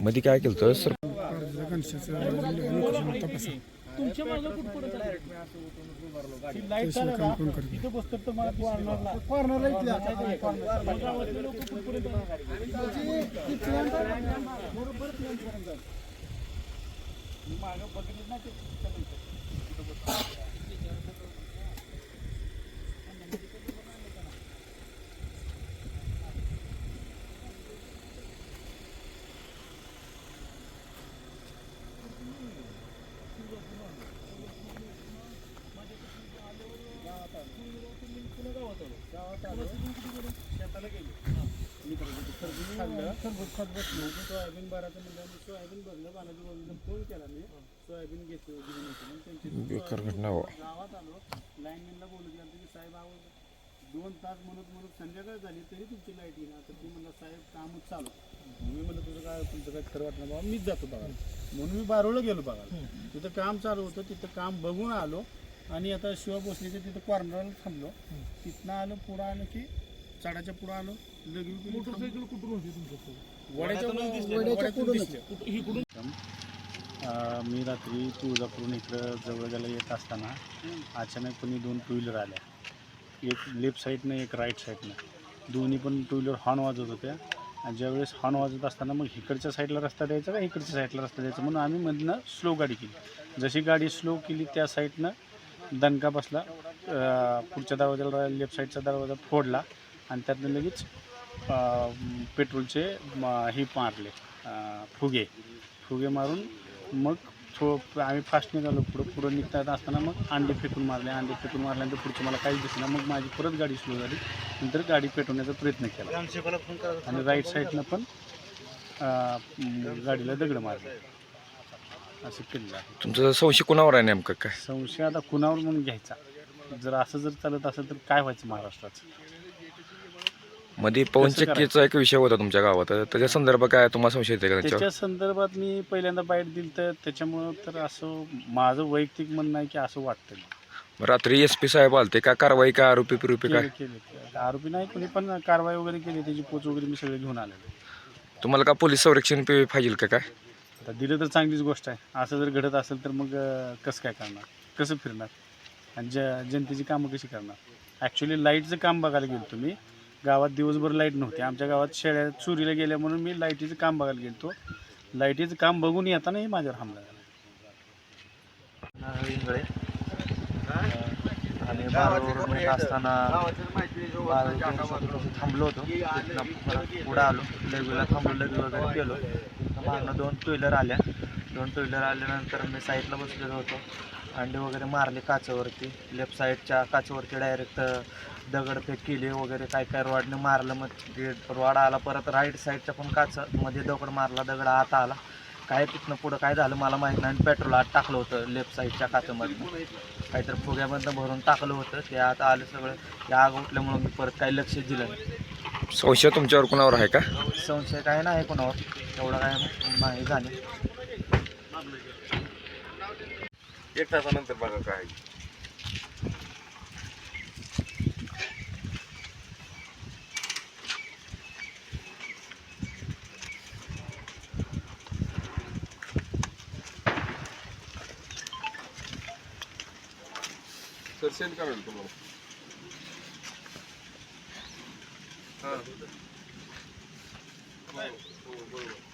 मध्ये काय केलं सर? तुमच्या मागं? ही लाइट चालू आहे का? इथं बसतो तर मला कॉर्नरला कॉर्नरला इथल्या कॉर्नरला गावातले लोक कुठपर्यंत आहे? ती plant आहे ना, बरोबर plant पर्यंत आहे. मी मागं बघितलं ना ते त्याच्यानंतर. शेताला गेले. मी करत होतो. खरबूज खाल्लं. खरबूज खात बसलो. मग सोयाबीन भरायचं म्हणलं मी सोयाबीन भरलं बालाजी फोन केला मी सोयाबीन घेतो घेऊन येतो मग त्यांची बेकार घटना हो गावात आलो लाईनमॅनला गेलं की साहेब आहो दोन तास म्हणत म्हणत संध्याकाळ झाली तरी तुमची लाइट येईना तर ती म्हणला साहेब कामच चालू मग मी म्हणलं तुझं काय तुमचं काय खरं वाटलं बाबा मीच जातो बघायला म्हणून मी बारोळला गेलो बघायला तिथं काम चालू होतं तिथं काम बघून आलो आणि आता शिवा भोसलेच्या तिथं कॉर्नरला थांबलो. तिथनं आलो पुढं आलो की झाडाच्या पुढं आलो. लगेच मोटरसायकल कुठून होती तुमच्या मी रात्री तुळजापूरून इकडं जवळजवळ येत असताना अचानकपणे दोन टू व्हीलर आल्या. एक लेफ्ट साईडनं एक राईट साईडनं दोन्ही पण टू व्हीलर हॉर्न वाजवत होत्या. आणि ज्यावेळेस हॉर्न वाजत असताना मग इकडच्या साईडला रस्ता द्यायचा का इकडच्या साईडला रस्ता द्यायचा? म्हणून आम्ही मधनं स्लो गाडी केली. जशी गाडी स्लो केली त्या साईडनं दणका बसला पुढच्या दरवाजाला लेफ्ट साईडचा दरवाजा फोडला आणि त्यातनं लगेच पेट्रोलचे हे मारले फुगे. फुगे मारून मग थो आम्ही फास्ट निघालो पुढं. पुढं निघता येत असताना मग अंडे फेकून मारले अंडे फेकून मारल्यानंतर पुढचं मला काहीच दिसलं मग माझी परत गाडी स्लो झाली. नंतर गाडी पेटवण्याचा प्रयत्न केला. आणि राईट साईडनं पण गाडीला दगड मारले. असं केलेलं आहे. तुमचं संशय कोणावर आहे नेमकं काय? संशय आता कुणावर म्हणून घ्यायचा? जर असं जर चालत असेल तर काय व्हायचं महाराष्ट्राचं मध्ये पवन कसं करायचं? चक्कीचा एक विषय होता तुमच्या गावात. तर त्याच्या संदर्भात काय तुम्हाला संशय येते का त्याच्यावर? त्याच्या संदर्भात मी पहिल्यांदा बाईट दिली तर त्याच्यामुळं तर असं माझं वैयक्तिक म्हणणं आहे की असं वाटतं मला. रात्री एस पी साहेब आलते का? कारवाई का? आरोपी पिरोपी काय? केले केले केले. आरोपी नाही कोणी पण कारवाई वगैरे केली त्याची पोच वगैरे मी सगळे घेऊन आलेलो तुम्हाला का पोलीस संरक्षण पे- पाहिजे का काय? आता दिलं तर चांगलीच गोष्ट आहे. असं जर घडत असेल तर मग कसं काय करणार? कसं फिरणार? आणि ज जनतेची कामं कशी करणार? ॲक्च्युली लाईटचं काम बघायला गेलो तुम्ही. गावात दिवसभर लाइट नव्हती. आमच्या गावात शेळ्या चोरीला गेल्या म्हणून मी लाईटीचं काम बघायला गेलो लाईटीचं काम बघून येताना हे माझ्यावर हमला झाला. आणि बारावरून येत असताना थांबलो होतो. पुढं आलो. लगवीला थांबलो लगवी वगैरे गेलो. मागनं दोन टू व्हीलर आल्या. दोन टू व्हीलर आल्यानंतर मी साईडला बसलेलो होतो. अंडे वगैरे मारले काचावरती. लेफ्ट साईडच्या काचावरती डायरेक्ट दगडफेक केली वगैरे काय काय रॉडने मारलं. मग ते रॉड आला परत राईट साईडच्या पण काच मध्ये दगड मारला दगड आत आला. काय तिथनं पुढं काय झालं मला माहीत नाही. आणि पेट्रोल आत टाकलं होतं लेफ्ट साईडच्या काचामधनं. काहीतरी फुग्यामधनं भरून टाकलं होतं. ते आता आलं सगळं. ते आग उठल्यामुळं मी परत काही लक्ष दिलं नाही. संशय तुमच्यावर कोणावर आहे का? संशय काय नाही कोणावर. तेवढं काय नाही झालं. एक तासानंतर बघा काय सर सेंड करा ना तुम्हाला हां हो, हो, बरोबर